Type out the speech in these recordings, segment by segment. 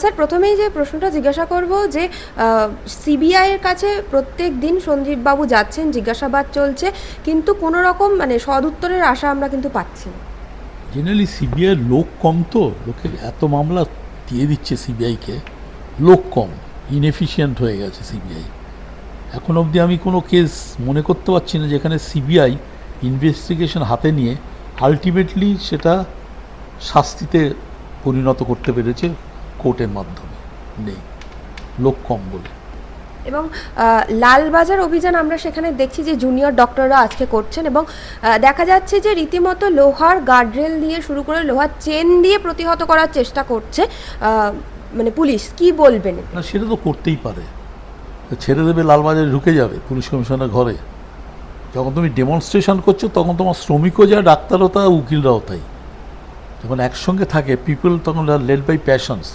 Sir, প্রথমেই যে প্রশ্নটা জিজ্ঞাসা করব যে সিবিআইয়ের কাছে প্রত্যেক দিন সঞ্জীব বাবু যাচ্ছেন, জিজ্ঞাসাবাদ চলছে, কিন্তু কোনো রকম মানে সদুত্তরের আশা আমরা কিন্তু পাচ্ছি না। জেনারেলি সিবিআই লোক কম তো। লোকে এত মামলা দিয়ে দিচ্ছে সিবিআইকে লোক কম। ইনএফিশিয়েন্ট হয়ে গেছে সিবিআই এখন অবধি আমি কোনো কেস মনে করতে পারছি না যেখানে সিবিআই ইনভেস্টিগেশন হাতে নিয়ে আলটিমেটলি সেটা শাস্তিতে পরিণত করতে পেরেছে। কোর্টের মাধ্যমে। নেই। লোক কম বলে। এবং লালবাজার অভিযান আমরা সেখানে দেখছি যে জুনিয়র ডক্টররা আজকে করছেন এবং দেখা যাচ্ছে যে রীতিমতো লোহার গার্ডরেল দিয়ে শুরু করে লোহার চেন দিয়ে প্রতিহত করার চেষ্টা করছে মানে পুলিশ। কি বলবেন? না সেটা তো করতেই পারে। ছেড়ে দেবে লালবাজারে ঢুকে যাবে পুলিশ কমিশনার ঘরে। যখন তুমি ডেমনস্ট্রেশন করছ তখন তোমার শ্রমিকও যা ডাক্তারও তা উকিলরাও তাই। যখন একসঙ্গে থাকে পিপল তখন লেড বাই প্যাশনস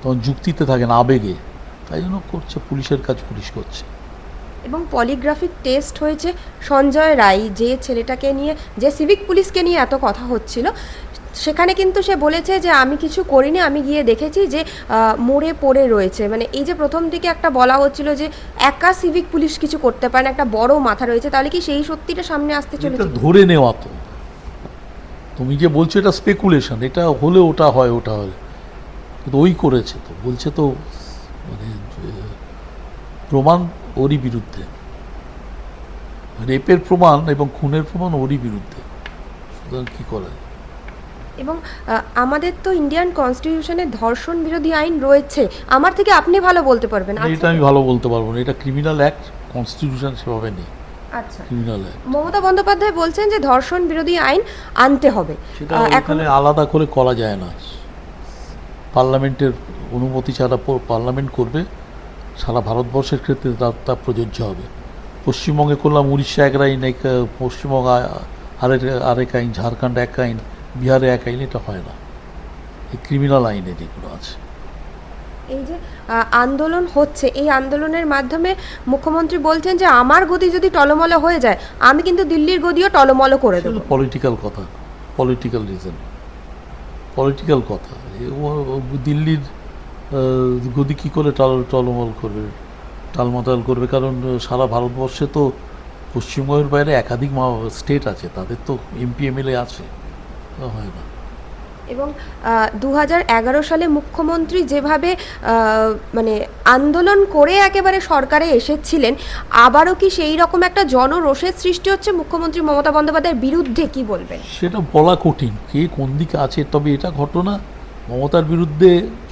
তখন যুক্তিতে থাকে না আবেগে। তাই জন্য করছে পুলিশের কাজ পুলিশ করছে। এবং পলিগ্রাফিক টেস্ট হয়েছে সঞ্জয় রায় যে ছেলেটাকে নিয়ে যে সিভিক পুলিশকে নিয়ে এত কথা হচ্ছিল। সেখানে কিন্তু সে বলেছে যে আমি কিছু করিনি আমি গিয়ে দেখেছি যে মরে পড়ে রয়েছে। মানে এই যে প্রথম দিকে একটা বলা হচ্ছিল যে একা সিভিক পুলিশ কিছু করতে পারে না একটা বড় মাথা রয়েছে তাহলে কি সেই সত্যিটা সামনে আসতে চলেছে? ধরে নেওয়া তো। তুমি যে বলছো এটা স্পেকুলেশন এটা হলে ওটা হয় ওটা হয়। কিন্তু ওই করেছে তো বলছে তো মানে প্রমাণ ওরই বিরুদ্ধে। রেপের প্রমাণ এবং খুনের প্রমাণ ওরই বিরুদ্ধে। সুতরাং কী করে এবং আমাদের তো ইন্ডিয়ান কনস্টিটিউশনে ধর্ষণ বিরোধী আইন রয়েছে। আমার থেকে আপনি ভালো বলতে পারবেন। এটা আমি ভালো বলতে পারব না। এটা ক্রিমিনাল অ্যাক্ট কনস্টিটিউশন সেভাবে নেই। আচ্ছা। ক্রিমিনাল অ্যাক্ট মমতা বন্দ্যোপাধ্যায় বলছেন যে ধর্ষণ বিরোধী আইন আনতে হবে। এখানে আলাদা করে করা যায় না। পার্লামেন্টের অনুমতি ছাড়া পার্লামেন্ট করবে সারা ভারতবর্ষের ক্ষেত্রে তা তা প্রযোজ্য হবে। পশ্চিমবঙ্গে করলাম উড়িষ্যা এক আইন এক পশ্চিমবঙ্গ আরেক আরেক আইন ঝাড়খণ্ড এক আইন বিহারে এক আইন এটা হয় না। এই ক্রিমিনাল আইনে যেগুলো আছে। এই যে আন্দোলন হচ্ছে এই আন্দোলনের মাধ্যমে মুখ্যমন্ত্রী বলছেন যে আমার গদি যদি টলমলো হয়ে যায় আমি কিন্তু দিল্লির গদিও টলমলো করে দেবো। পলিটিক্যাল কথা পলিটিক্যাল রিজন। পলিটিক্যাল কথা। দিল্লির গদি কী করে টাল, টলমল করবে টালমাতাল করবে? কারণ সারা ভারতবর্ষে তো পশ্চিমবঙ্গের বাইরে একাধিক স্টেট আছে, তাদের তো এমপি, এমএলএ আছে। হয় না। এবং দু হাজার এগারো সালে মুখ্যমন্ত্রী যেভাবে মানে আন্দোলন করে একেবারে সরকারে এসেছিলেন, আবারও কি সেই রকম একটা জনরোষের সৃষ্টি হচ্ছে মুখ্যমন্ত্রী মমতা বন্দ্যোপাধ্যায়ের বিরুদ্ধে, কি বলবেন? সেটা বলা কঠিন, কে কোন দিকে আছে, তবে এটা ঘটনা, মমতার বিরুদ্ধে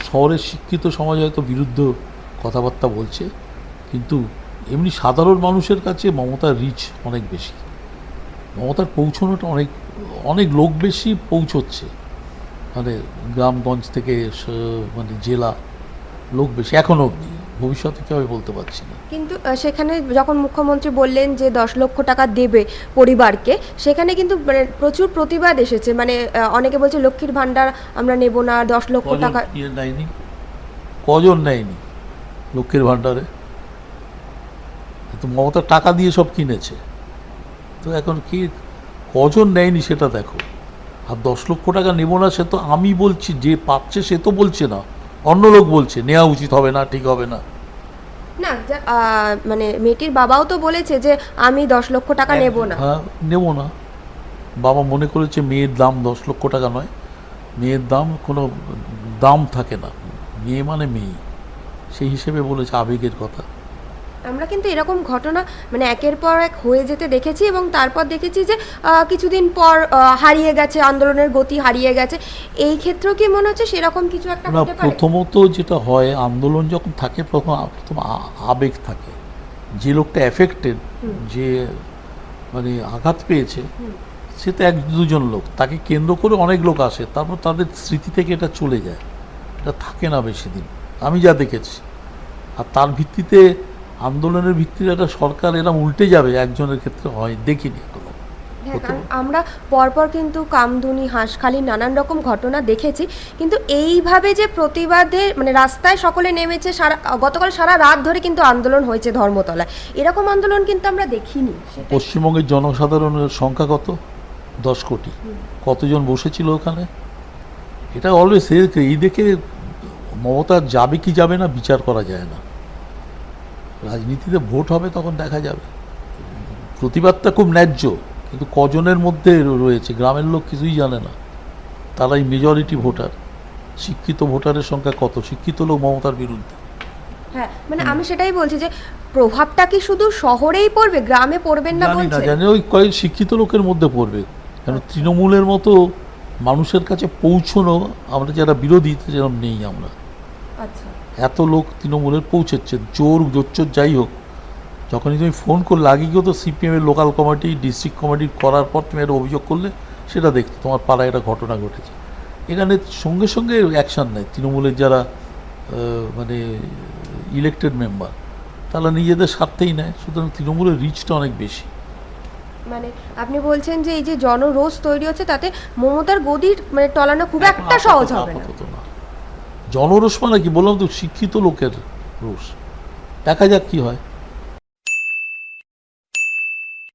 শহরের শিক্ষিত সমাজ হয়তো বিরুদ্ধ কথাবার্তা বলছে, কিন্তু এমনি সাধারণ মানুষের কাছে মমতার রিচ অনেক বেশি। মমতার পৌঁছানোটা অনেক অনেক লোক বেশি পৌঁছচ্ছে। মানে গ্রামগঞ্জ থেকে মানে জেলা লোক বেশি এখনও অবধি। ভবিষ্যতে কী হবে বলতে পারছি না। কিন্তু সেখানে যখন মুখ্যমন্ত্রী বললেন যে দশ লক্ষ টাকা দেবে পরিবারকে সেখানে কিন্তু মানে প্রচুর প্রতিবাদ এসেছে। মানে অনেকে বলছে লক্ষ্মীর ভাণ্ডার আমরা নেব না দশ লক্ষ টাকা ইয়ে নেয়নি? কজন নেয়নি লক্ষ্মীর ভাণ্ডারে? তো মমতা টাকা দিয়ে সব কিনেছে। তো এখন কি কজন নেয়নি সেটা দেখো। আর দশ লক্ষ টাকা নেব না সে তো আমি বলছি যে পাচ্ছে সে তো বলছে না। অন্য লোক বলছে নেওয়া উচিত হবে না ঠিক হবে না। না মানে মেয়েটির বাবাও তো বলেছে যে আমি দশ লক্ষ টাকা নেব না। হ্যাঁ নেব না। বাবা মনে করেছে মেয়ের দাম দশ লক্ষ টাকা নয়। মেয়ের দাম কোনো দাম থাকে না। মেয়ে মানে মেয়ে। সেই হিসেবে বলেছে আবেগের কথা। আমরা কিন্তু এরকম ঘটনা মানে একের পর এক হয়ে যেতে দেখেছি এবং তারপর দেখেছি যে কিছুদিন পর হারিয়ে গেছে আন্দোলনের গতি হারিয়ে গেছে। এই ক্ষেত্রেও কি মনে হচ্ছে সেরকম কিছু একটা হতে পারে? প্রথমত যেটা হয় আন্দোলন যখন থাকে প্রথম প্রথম আবেগ থাকে। যে লোকটা এফেক্টেড যে মানে আঘাত পেয়েছে সে তো এক দুজন লোক। তাকে কেন্দ্র করে অনেক লোক আসে তারপর তাদের স্মৃতি থেকে এটা চলে যায়। এটা থাকে না বেশি দিন। আমি যা দেখেছি। আর তার ভিত্তিতে আন্দোলনের ভিত্তিতে একটা সরকার এরম উল্টে যাবে একজনের ক্ষেত্রে হয় দেখিনি এখনও। হ্যাঁ আমরা পরপর কিন্তু কামদুনি হাঁসখালি নানান রকম ঘটনা দেখেছি কিন্তু এইভাবে যে প্রতিবাদে মানে রাস্তায় সকলে নেমেছে সারা গতকাল সারা রাত ধরে কিন্তু আন্দোলন হয়েছে ধর্মতলায়। এরকম আন্দোলন কিন্তু আমরা দেখিনি পশ্চিমবঙ্গের জনসাধারণের সংখ্যা কত? দশ কোটি। কতজন বসেছিল ওখানে? এটা অলওয়েজ এই দেখে মমতা যাবে কি যাবে না বিচার করা যায় না। রাজনীতিতে ভোট হবে তখন দেখা যাবে। প্রতিবাদটা খুব ন্যায্য কিন্তু কজনের মধ্যে রয়েছে গ্রামের লোক কিছুই জানে না। তারাই মেজরিটি ভোটার। শিক্ষিত ভোটারের সংখ্যা কত? শিক্ষিত লোক মমতার বিরুদ্ধে। হ্যাঁ মানে আমি সেটাই বলছি যে প্রভাবটা কি শুধু শহরেই পড়বে গ্রামে পড়বেন না জানি না জানি ওই কয়েক শিক্ষিত লোকের মধ্যে পড়বে। কেন তৃণমূলের মতো মানুষের কাছে পৌঁছনো আমরা যারা বিরোধী যেরকম নেই আমরা। এত লোক তৃণমূলের পৌঁছচ্ছে চোর জোচ্চোর যাই হোক। যখনই তুমি ফোন করলে আগে গিয়েও তো সিপিএমের লোকাল কমিটি ডিস্ট্রিক্ট কমিটি করার পর তুমি একটা অভিযোগ করলে সেটা দেখতে তোমার পাড়ায় একটা ঘটনা ঘটেছে। এখানে সঙ্গে সঙ্গে অ্যাকশান নেয়। তৃণমূলের যারা মানে ইলেক্টেড মেম্বার তারা নিজেদের স্বার্থেই নেয় সুতরাং তৃণমূলের রিচটা অনেক বেশি। মানে আপনি বলছেন যে এই যে জনরোষ তৈরি হচ্ছে তাতে মমতার গদির মানে টলানো খুব একটা সহজ হবে না। জনরোষ মানে কি? বললাম তো শিক্ষিত লোকের রোষ দেখা যাক কি হয়।